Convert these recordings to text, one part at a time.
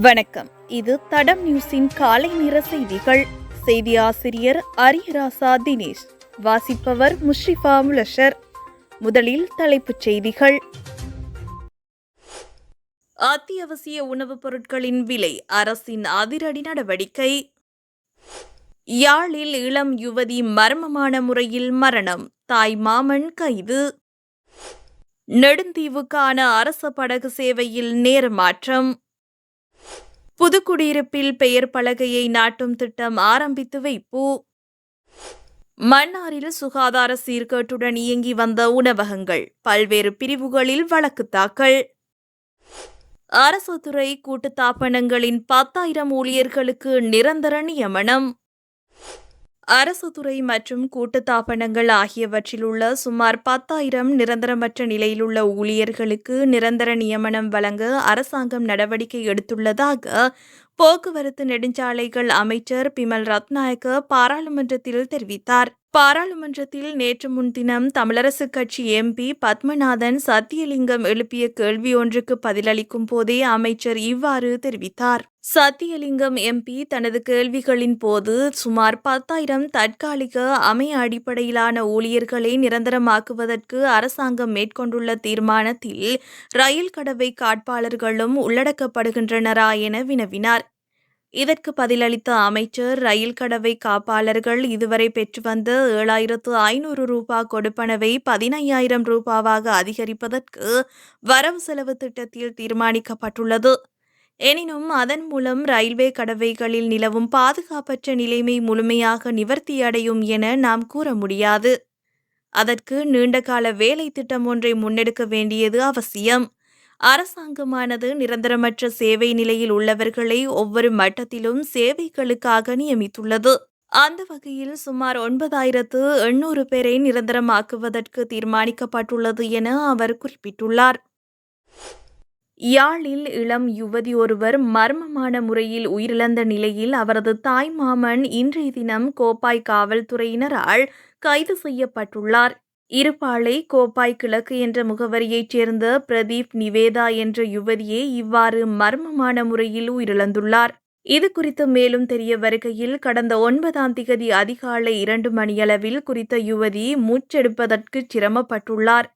வணக்கம். இது தடம் நியூஸின் காலை நிற செய்திகள். செய்தி ஆசிரியர் அரியராசா தினேஷ். வாசிப்பவர் முஷ்ரிஃபா முலஷர். முதலில் தலைப்புச் செய்திகள். அத்தியாவசிய உணவுப் பொருட்களின் விலை அரசின் அதிரடி நடவடிக்கை. யாழில் இளம் யுவதி மர்மமான முறையில் மரணம். தாய் மாமன் கைது. நெடுந்தீவுக்கான அரச படகு சேவையில் நேரமாற்றம். புதுக்குடியிருப்பில் பெயர் பலகையை நாட்டும் திட்டம் ஆரம்பித்து வைப்பு. மன்னாரில் சுகாதார சீர்கேட்டுடன் இயங்கி வந்த உணவகங்கள் பல்வேறு பிரிவுகளில் வழக்கு தாக்கல். அரசு துறை கூட்டுத்தாபனங்களின் பத்தாயிரம் ஊழியர்களுக்கு நிரந்தர நியமனம். அரசு துறை மற்றும் கூட்டுத்தாபனங்கள் ஆகியவற்றில் உள்ள சுமார் பத்தாயிரம் நிரந்தரமற்ற நிலையிலுள்ள ஊழியர்களுக்கு நிரந்தர நியமனம் வழங்க அரசாங்கம் நடவடிக்கை எடுத்துள்ளதாக போக்குவரத்து நெடுஞ்சாலைகள் அமைச்சர் பிமல் ரத்நாயக்க பாராளுமன்றத்தில் தெரிவித்தார். பாராளுமன்றத்தில் நேற்று முன்தினம் தமிழரசுக் கட்சி எம்பி பத்மநாதன் சத்தியலிங்கம் எழுப்பிய கேள்வி ஒன்றுக்கு பதிலளிக்கும் போதே அமைச்சர் இவ்வாறு தெரிவித்தார். சத்தியலிங்கம் எம்பி தனது கேள்விகளின் போது சுமார் பத்தாயிரம் தற்காலிக அமைய அடிப்படையிலான ஊழியர்களை நிரந்தரமாக்குவதற்கு அரசாங்கம் மேற்கொண்டுள்ள தீர்மானத்தில் ரயில் கடவை காட்பாளர்களும் உள்ளடக்கப்படுகின்றனரா என வினவினார். இதற்கு பதிலளித்த அமைச்சர் ரயில் கடவை காப்பாளர்கள் இதுவரை பெற்று வந்த ஏழாயிரத்து ஐநூறு ரூபா கொடுப்பனவை பதினையாயிரம் ரூபாவாக அதிகரிப்பதற்கு வரவு செலவு திட்டத்தில் தீர்மானிக்கப்பட்டுள்ளது. எனினும் அதன் மூலம் ரயில்வே கடவைகளில் நிலவும் பாதுகாப்பற்ற நிலைமை முழுமையாக நிவர்த்தியடையும் என நாம் கூற முடியாது. அதற்கு நீண்டகால வேலை திட்டம் ஒன்றை முன்னெடுக்க வேண்டியது அவசியம். அரசாங்கமானது நிரந்தரமற்ற சேவை நிலையில் உள்ளவர்களை ஒவ்வொரு மட்டத்திலும் சேவைகளுக்காக நியமித்துள்ளது. அந்த வகையில் சுமார் ஒன்பதாயிரத்து எண்ணூறு பேரை நிரந்தரமாக்குவதற்கு தீர்மானிக்கப்பட்டுள்ளது என அவர் குறிப்பிட்டுள்ளார். யாழில் இளம் யுவதி ஒருவர் மர்மமான முறையில் உயிரிழந்த நிலையில் அவரது தாய் மாமன் இன்றைய தினம் கோப்பாய் காவல்துறையினரால் கைது செய்யப்பட்டுள்ளார். இருப்பாளை கோப்பாய் கிழக்கு என்ற முகவரியைச் சேர்ந்த பிரதீப் நிவேதா என்ற யுவதியே இவ்வாறு மர்மமான முறையில் உயிரிழந்துள்ளார். இது குறித்து மேலும் தெரிய வருகையில் கடந்த ஒன்பதாம் திகதி அதிகாலை இரண்டு மணியளவில் குறித்த யுவதி மூச்செடுப்பதற்கு சிரமப்பட்டுள்ளார்.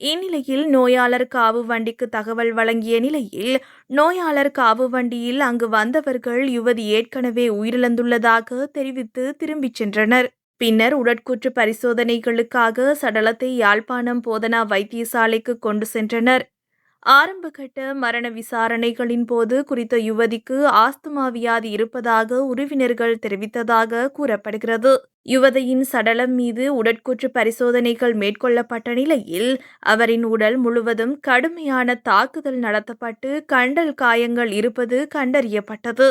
இந்நிலையில் நோயாளர் காவு வண்டிக்கு தகவல் வழங்கிய நிலையில் நோயாளர் காவு வண்டியில் அங்கு வந்தவர்கள் யுவதி ஏற்கனவே உயிரிழந்துள்ளதாக தெரிவித்து திரும்பிச் சென்றனர். பின்னர் உடற்கூற்று பரிசோதனைகளுக்காக சடலத்தை யாழ்ப்பாணம் போதனா வைத்தியசாலைக்கு கொண்டு சென்றனர். ஆரம்பகட்ட மரண விசாரணைகளின் போது குறித்த யுவதிக்கு ஆஸ்துமா வியாதி இருப்பதாக உறவினர்கள் தெரிவித்ததாக கூறப்படுகிறது. யுவதியின் சடலம் மீது உடற்கூற்று பரிசோதனைகள் மேற்கொள்ளப்பட்ட நிலையில் அவரின் உடல் முழுவதும் கடுமையான தாக்குதல் நடத்தப்பட்டு கண்டல் காயங்கள் இருப்பது கண்டறியப்பட்டது.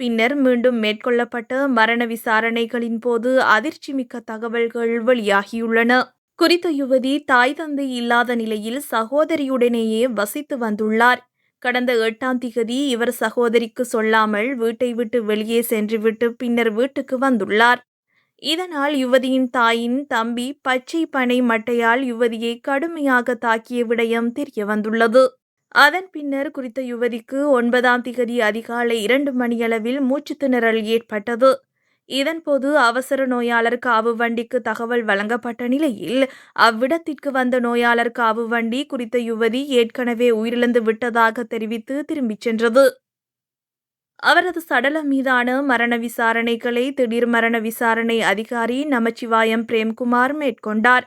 பின்னர் மீண்டும் மேற்கொள்ளப்பட்ட மரண விசாரணைகளின் போது அதிர்ச்சிமிக்க தகவல்கள் வெளியாகியுள்ளன. குறித்த யுவதி தாய் தந்தை இல்லாத நிலையில் சகோதரியுடனேயே வசித்து வந்துள்ளார். கடந்த எட்டாம் திகதி இவர் சகோதரிக்கு சொல்லாமல் வீட்டை விட்டு வெளியே சென்றுவிட்டு பின்னர் வீட்டுக்கு வந்துள்ளார். இதனால் யுவதியின் தாயின் தம்பி பச்சை பனை மட்டையால் யுவதியை கடுமையாக தாக்கிய விடயம் தெரிய வந்துள்ளது அதன் பின்னர் குறித்த யுவதிக்கு ஒன்பதாம் திகதி அதிகாலை இரண்டு மணியளவில் மூச்சு திணறல் ஏற்பட்டது. இதன்போது அவசர நோயாளர் காவு வண்டிக்கு தகவல் வழங்கப்பட்ட நிலையில் அவ்விடத்திற்கு வந்த நோயாளர் காவு வண்டி குறித்த யுவதி ஏற்கனவே உயிரிழந்து விட்டதாக தெரிவித்து திரும்பிச் சென்றது. அவரது சடலம் மீதான மரண விசாரணைகளை திடீர் மரண விசாரணை அதிகாரி நமச்சிவாயம் பிரேம்குமார் மேற்கொண்டார்.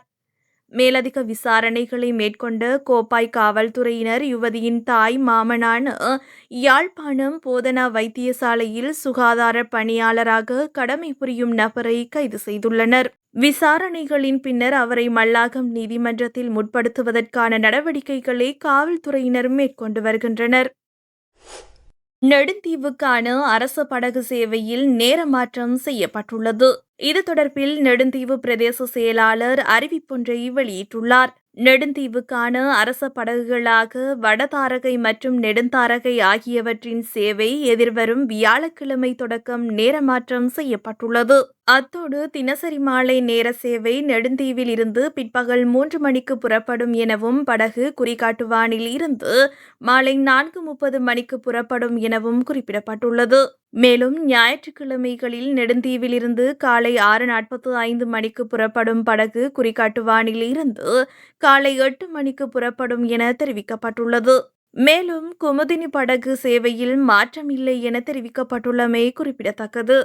மேலதிக விசாரணைகளை மேற்கொண்ட கோப்பாய் காவல்துறையினர் யுவதியின் தாய் மாமனான யாழ்ப்பாணம் போதனா வைத்தியசாலையில் சுகாதார பணியாளராக கடமை புரியும் நபரை கைது செய்துள்ளனர். விசாரணைகளின் பின்னர் அவரை மல்லாகம் நீதிமன்றத்தில் முற்படுத்துவதற்கான நடவடிக்கைகளை காவல்துறையினர் மேற்கொண்டு வருகின்றனர். நெடுந்தீவுக்கான அரச படகு சேவையில் நேரமாற்றம் செய்யப்பட்டுள்ளது. இது தொடர்பில் நெடுந்தீவு பிரதேச செயலாளர் அறிவிப்பொன்றை வெளியிட்டுள்ளார். நெடுந்தீவுக்கான அரச படகுகளாக வடதாரகை மற்றும் நெடுந்தாரகை ஆகியவற்றின் சேவை எதிர்வரும் வியாழக்கிழமை தொடக்கம் நேரமாற்றம் செய்யப்பட்டுள்ளது. அத்தோடு தினசரி மாலை நேர சேவை நெடுந்தீவில் இருந்து பிற்பகல் மூன்று மணிக்கு புறப்படும் எனவும் படகு குறிகாட்டுவானில் இருந்து மாலை நான்கு முப்பது மணிக்கு புறப்படும் எனவும் குறிப்பிடப்பட்டுள்ளது. மேலும் ஞாயிற்றுக்கிழமைகளில் நெடுந்தீவில் இருந்து காலை ஆறு நாற்பத்து ஐந்து மணிக்கு புறப்படும் படகு குறிகாட்டுவானில் இருந்து காலை எட்டு மணிக்கு புறப்படும் என தெரிவிக்கப்பட்டுள்ளது. மேலும் குமுதினி படகு சேவையில் மாற்றமில்லை என தெரிவிக்கப்பட்டுள்ளமை குறிப்பிடத்தக்கது.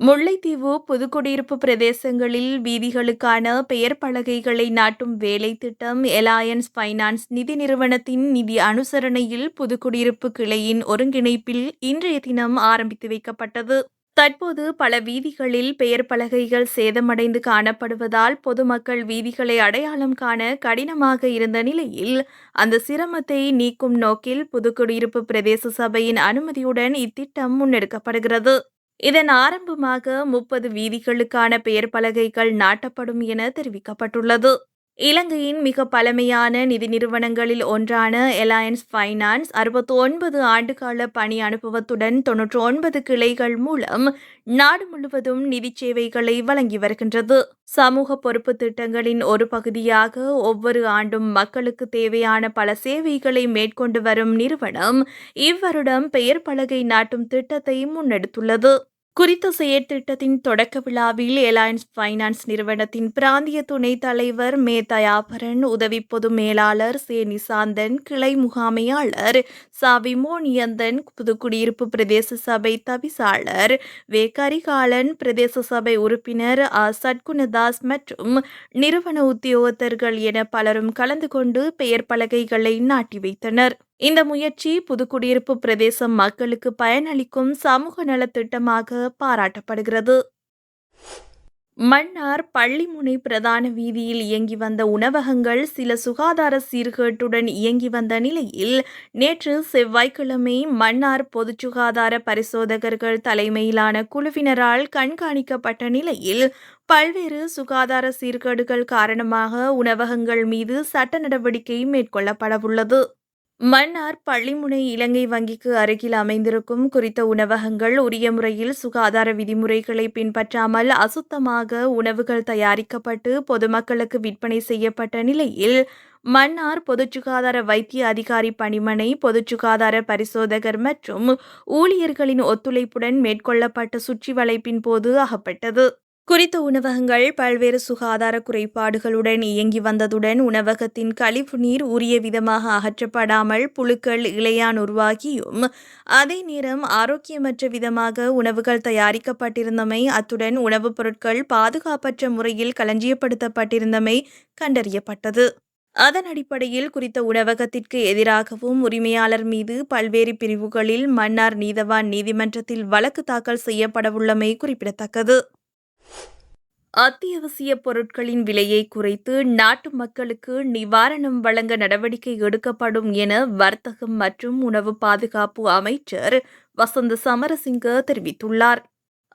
முல்லைத்தீவு புதுக்குடியிருப்பு பிரதேசங்களில் வீதிகளுக்கான பெயர் பலகைகளை நாட்டும் வேலை திட்டம். எலாயன்ஸ் ஃபைனான்ஸ் நிதி நிறுவனத்தின் நிதி அனுசரணையில் புதுக்குடியிருப்பு கிளையின் ஒருங்கிணைப்பில் இன்றைய தினம் ஆரம்பித்து வைக்கப்பட்டது. தற்போது பல வீதிகளில் பெயர் பலகைகள் சேதமடைந்து காணப்படுவதால் பொதுமக்கள் வீதிகளை அடையாளம் காண கடினமாக இருந்த நிலையில் அந்த சிரமத்தை நீக்கும் நோக்கில் புதுக்குடியிருப்பு பிரதேச சபையின் அனுமதியுடன் இத்திட்டம் முன்னெடுக்கப்படுகிறது. இதன் ஆரம்பமாக முப்பது வீதிகளுக்கான பெயர் பலகைகள் நாட்டப்படும் என தெரிவிக்கப்பட்டுள்ளது. இலங்கையின் மிக பழமையான நிதி நிறுவனங்களில் ஒன்றான எலையன்ஸ் ஃபைனான்ஸ் அறுபத்தி ஒன்பது ஆண்டுகால பணி அனுபவத்துடன் தொன்னூற்றி ஒன்பது கிளைகள் மூலம் நாடு முழுவதும் நிதி சேவைகளை வழங்கி வருகின்றது. சமூக பொறுப்பு திட்டங்களின் ஒரு பகுதியாக ஒவ்வொரு ஆண்டும் மக்களுக்கு தேவையான பல சேவைகளை மேற்கொண்டு வரும் நிறுவனம் இவ்வருடம் பெயர் பலகை நாட்டும் திட்டத்தை முன்னெடுத்துள்ளது. குறித்த செயற்திட்டத்தின் தொடக்க விழாவில் எலையன்ஸ் ஃபைனான்ஸ் நிறுவனத்தின் பிராந்திய துணைத் தலைவர் மே தயாபரன் உதவி பொது மேலாளர் சே நிசாந்தன் கிளை முகாமையாளர் சா விமோனியந்தன் புதுக்குடியிருப்பு பிரதேச சபை தவிசாளர் வே கரிகாலன் பிரதேச சபை உறுப்பினர் அ சட்குணதாஸ் மற்றும் நிறுவன உத்தியோகத்தர்கள் என பலரும் கலந்து கொண்டு பெயர் பலகைகளை நாட்டி வைத்தனர். இந்த முயற்சி புதுக்குடியிருப்பு பிரதேசம் மக்களுக்கு பயனளிக்கும் சமூக நலத்திட்டமாக பாராட்டப்படுகிறது. மன்னார் பள்ளிமுனை பிரதான வீதியில் இயங்கி வந்த உணவகங்கள் சில சுகாதார சீர்கேட்டுடன் இயங்கி வந்த நிலையில் நேற்று செவ்வாய்க்கிழமை மன்னார் பொது சுகாதார பரிசோதகர்கள் தலைமையிலான குழுவினரால் கண்காணிக்கப்பட்ட நிலையில் பல்வேறு சுகாதார சீர்கேடுகள் காரணமாக உணவகங்கள் மீது சட்ட நடவடிக்கை மேற்கொள்ளப்படவுள்ளது. மன்னார் பள்ளிமுனை இலங்கை வங்கிக்கு அருகில் அமைந்திருக்கும் குறித்த உணவகங்கள் உரிய முறையில் சுகாதார விதிமுறைகளை பின்பற்றாமல் அசுத்தமாக உணவுகள் தயாரிக்கப்பட்டு பொதுமக்களுக்கு விற்பனை செய்யப்பட்ட நிலையில் மன்னார் பொது சுகாதார வைத்திய அதிகாரி பணிமனை பொது சுகாதார பரிசோதகர் மற்றும் ஊழியர்களின் ஒத்துழைப்புடன் மேற்கொள்ளப்பட்ட சுற்றி வளைப்பின் போது அகப்பட்டது. குறித்த உணவகங்கள் பல்வேறு சுகாதார குறைபாடுகளுடன் இயங்கி வந்ததுடன் உணவகத்தின் கழிவு நீர் உரிய விதமாக அகற்றப்படாமல் புழுக்கள் இளையான் உருவாகியும். அதே நேரம் ஆரோக்கியமற்ற விதமாக உணவுகள் தயாரிக்கப்பட்டிருந்தமை அத்துடன் உணவுப் பொருட்கள் பாதுகாப்பற்ற முறையில் களஞ்சியப்படுத்தப்பட்டிருந்தமை கண்டறியப்பட்டது. அதன் அடிப்படையில் குறித்த உணவகத்திற்கு எதிராகவும் உரிமையாளர் மீது பல்வேறு பிரிவுகளில் மன்னார் நீதவான் நீதிமன்றத்தில் வழக்கு தாக்கல் செய்யப்படவுள்ளமை குறிப்பிடத்தக்கது. அத்தியாவசிய பொருட்களின் விலையை குறைத்து நாட்டு மக்களுக்கு நிவாரணம் வழங்க நடவடிக்கை எடுக்கப்படும் என வர்த்தகம் மற்றும் உணவு பாதுகாப்பு அமைச்சர் வசந்த சமரசிங்க தெரிவித்துள்ளார்.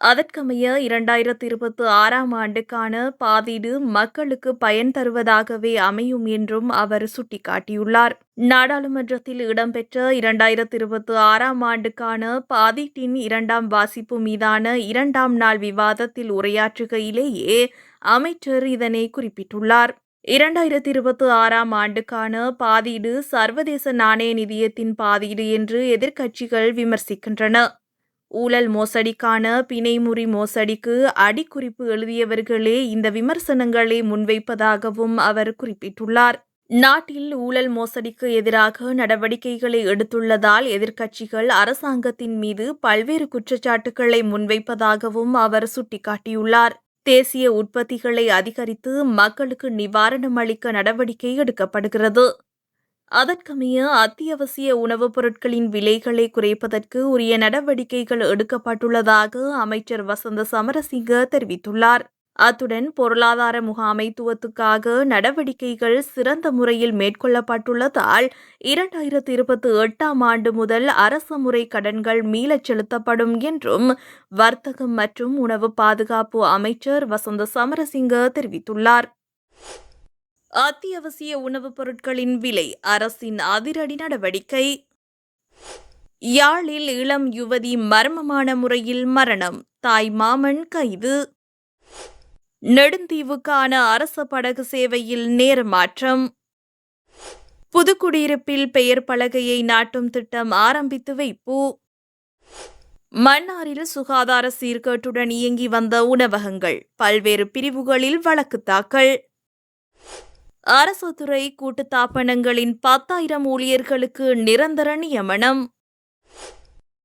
அதற்கமைய இரண்டாயிரத்தி இருபத்தி ஆறாம் ஆண்டுக்கான பாதீடு மக்களுக்கு பயன் தருவதாகவே அமையும் என்றும் அவர் சுட்டிக்காட்டியுள்ளார். நாடாளுமன்றத்தில் இடம்பெற்ற இரண்டாயிரத்தி இருபத்தி ஆறாம் ஆண்டுக்கான பாதீட்டின் இரண்டாம் வாசிப்பு மீதான இரண்டாம் நாள் விவாதத்தில் உரையாற்றுகையிலேயே அமைச்சர் இதனை குறிப்பிட்டுள்ளார். இரண்டாயிரத்தி இருபத்தி ஆறாம் ஆண்டுக்கான பாதீடு சர்வதேச நாணய நிதியத்தின் பாதீடு என்று எதிர்க்கட்சிகள் விமர்சிக்கின்றன. ஊழல் மோசடிக்கான பிணைமுறி மோசடிக்கு அடிக்குறிப்பு எழுதியவர்களே இந்த விமர்சனங்களை முன்வைப்பதாகவும் அவர் குறிப்பிட்டுள்ளார். நாட்டில் ஊழல் மோசடிக்கு எதிராக நடவடிக்கைகளை எடுத்துள்ளதால் எதிர்க்கட்சிகள் அரசாங்கத்தின் மீது பல்வேறு குற்றச்சாட்டுகளை முன்வைப்பதாகவும் அவர் சுட்டிக்காட்டியுள்ளார். தேசிய உற்பத்திகளை அதிகரித்து மக்களுக்கு நிவாரணம் அளிக்க நடவடிக்கை எடுக்கப்படுகிறது. அதற்கமைய அத்தியாவசிய உணவுப் பொருட்களின் விலைகளை குறைப்பதற்கு உரிய நடவடிக்கைகள் எடுக்கப்பட்டுள்ளதாக அமைச்சர் வசந்த சமரசிங்க தெரிவித்துள்ளார். அத்துடன் பொருளாதார முகாமைத்துவத்துக்காக நடவடிக்கைகள் சிறந்த முறையில் மேற்கொள்ளப்பட்டுள்ளதால் இரண்டாயிரத்தி இருபத்தி எட்டாம் ஆண்டு முதல் அரசு முறை கடன்கள் மீளச் செலுத்தப்படும் என்றும் வர்த்தகம் மற்றும் உணவு பாதுகாப்பு அமைச்சர் வசந்த சமரசிங்க தெரிவித்துள்ளார். அத்தியாவசிய உணவுப் பொருட்களின் விலை அரசின் அதிரடி நடவடிக்கை. யாழில் இளம் யுவதி மர்மமான முறையில் மரணம் தாய் மாமன் கைது. நெடுந்தீவுக்கான அரச படகு சேவையில் நேரமாற்றம். புதுக்குடியிருப்பில் பெயர் பலகையை நாட்டும் திட்டம் ஆரம்பித்து வைப்பு. மன்னாரில் சுகாதார சீர்கேட்டுடன் இயங்கி வந்த உணவகங்கள் பல்வேறு பிரிவுகளில் வழக்கு தாக்கல். அரசு துறை கூட்டுத்தாபனங்களின் பத்தாயிரம் ஊழியர்களுக்கு நிரந்தர நியமனம்.